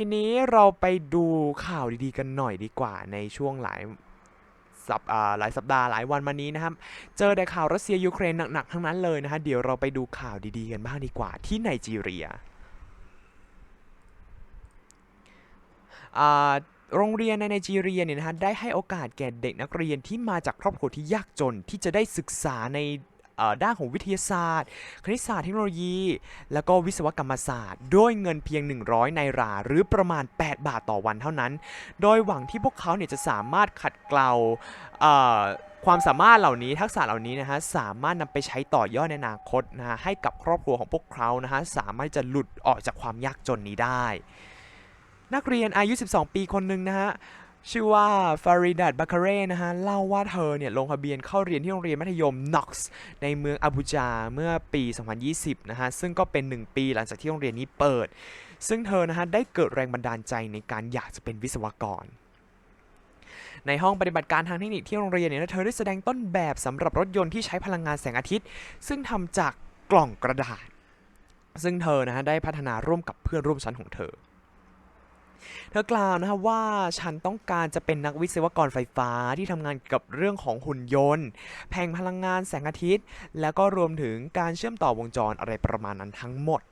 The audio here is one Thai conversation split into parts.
ทีนี้เราไปดูข่าวดีๆกันหน่อยดีกว่าในช่วงหลายสัปหลายสัปดาห์หลายวันมานี้นะครับ เจอแต่ข่าวรัสเซียยูเครนหนักๆทั้งนั้นเลยนะฮะ เดี๋ยวเราไปดูข่าวดีๆกันบ้างดีกว่าที่ไนจีเรียโรงเรียนในไนจีเรียเนี่ยนะฮะได้ให้โอกาสแก่เด็กนักเรียนที่มาจากครอบครัวที่ยากจนที่จะได้ศึกษาใน ด้านของวิทยาศาสตร์ คณิตศาสตร์เทคโนโลยี แล้วก็วิศวกรรมศาสตร์ ด้วยเงินเพียง 100 ไนราหรือประมาณ 8 บาทต่อวันเท่านั้น โดยหวังที่พวกเขาเนี่ยจะสามารถขัดเกลาความสามารถเหล่านี้ทักษะเหล่านี้นะฮะสามารถนำไปใช้ต่อยอดในอนาคตนะฮะให้กับครอบครัวของพวกเขานะฮะสามารถจะหลุดออกจากความยากจนนี้ได้ นักเรียนอายุ 12 ปีคนหนึ่งนะฮะ ชื่อว่าฟาริดัตบัคาเร่นะฮะ เล่าว่าเธอเนี่ย ลงทะเบียนเข้าเรียนที่โรงเรียนมัธยม Knox ในเมืองอาบูจาเมื่อปี 2020 นะฮะ ซึ่งก็เป็น 1 ปีหลังจากที่โรงเรียนนี้เปิด ซึ่งเธอนะฮะ ได้เกิดแรงบันดาลใจในการอยากจะเป็นวิศวกรในห้องปฏิบัติการทางเทคนิคที่โรงเรียนเนี่ยเธอได้แสดงต้นแบบสำหรับรถยนต์ที่ใช้พลังงานแสงอาทิตย์ ซึ่งทำจากกล่องกระดาษ ซึ่งเธอนะฮะได้พัฒนาร่วมกับเพื่อนร่วมชั้นของเธอ เธอกล่าวนะครับว่าฉันต้องการจะเป็นนักวิศวกรไฟฟ้าที่ทำงานกับเรื่องของหุ่นยนต์ แผงพลังงานแสงอาทิตย์ แล้วก็รวมถึงการเชื่อมต่อวงจรอะไรประมาณนั้นทั้งหมด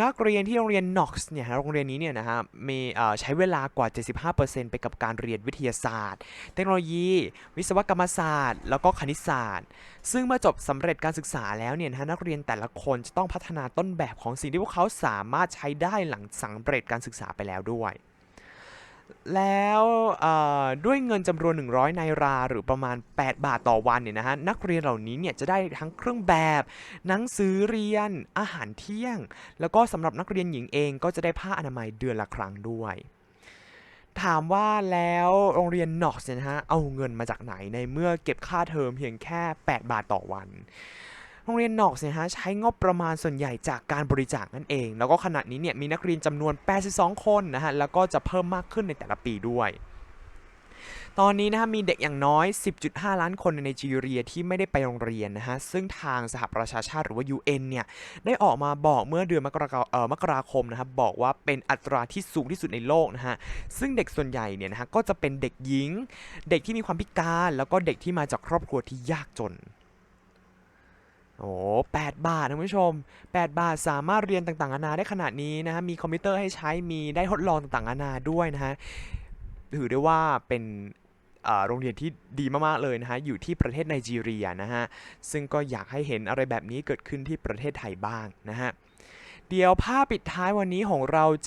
นักเรียนที่โรงเรียน Knox เนี่ยโรงเรียนนี้เนี่ยนะฮะมีใช้เวลากว่า 75%ไปกับการเรียนวิทยาศาสตร์ เทคโนโลยี วิศวกรรมศาสตร์ แล้วก็คณิตศาสตร์ ซึ่งเมื่อจบสำเร็จการศึกษาแล้วเนี่ยนะฮะนักเรียนแต่ละคนจะต้องพัฒนาต้นแบบของสิ่งที่พวกเขาสามารถใช้ได้หลังสำเร็จการศึกษาไปแล้วด้วย แล้วด้วยเงินจำนวน 100 ไนราหรือประมาณ 8 บาทต่อวันเนี่ยนะฮะนักเรียนเหล่านี้เนี่ยจะได้ทั้งเครื่องแบบ หนังสือเรียนอาหารเที่ยง แล้วก็สำหรับนักเรียนหญิงเองก็จะได้ผ้าอนามัยเดือนละครั้งด้วย ถามว่าแล้วโรงเรียนนอกเนี่ยนะฮะเอาเงินมาจากไหนในเมื่อเก็บค่าเทอมเพียงแค่ 8 บาทต่อวัน โรงเรียนนอกเนี่ยฮะใช้งบประมาณส่วนใหญ่จากการบริจาคนั่นเอง แล้วก็ขณะนี้เนี่ยมีนักเรียนจำนวน 82 คนนะฮะแล้วก็จะเพิ่มมากขึ้นในแต่ละปีด้วยตอนนี้นะฮะมีเด็กอย่างน้อย 10.5 ล้านคนในไนจีเรียที่ไม่ได้ไปโรงเรียนนะฮะ ซึ่งทางสหประชาชาติหรือว่า UN เนี่ย ได้ออกมาบอกเมื่อเดือนมกราคมเอ่อมกราคมนะครับ บอกว่าเป็นอัตราที่สูงที่สุดในโลกนะฮะ ซึ่งเด็กส่วนใหญ่เนี่ยนะฮะ ก็จะเป็นเด็กหญิง เด็กที่มีความพิการ แล้วก็เด็กที่มาจากครอบครัวที่ยากจน โอ้แปดบาทนะคุณผู้ชม 8 บาทสามารถเรียนต่างๆนานาได้ขนาดนี้นะฮะ มีคอมพิวเตอร์ให้ใช้ มีได้ทดลองต่างๆนานาด้วยนะฮะ ถือได้ว่าเป็นโรงเรียนที่ดีมากๆเลยนะฮะ อยู่ที่ประเทศไนจีเรียนะฮะ ซึ่งก็อยากให้เห็นอะไรแบบนี้เกิดขึ้นที่ประเทศไทยบ้างนะฮะ เดี๋ยวภาพปิดท้ายวันนี้ของเรา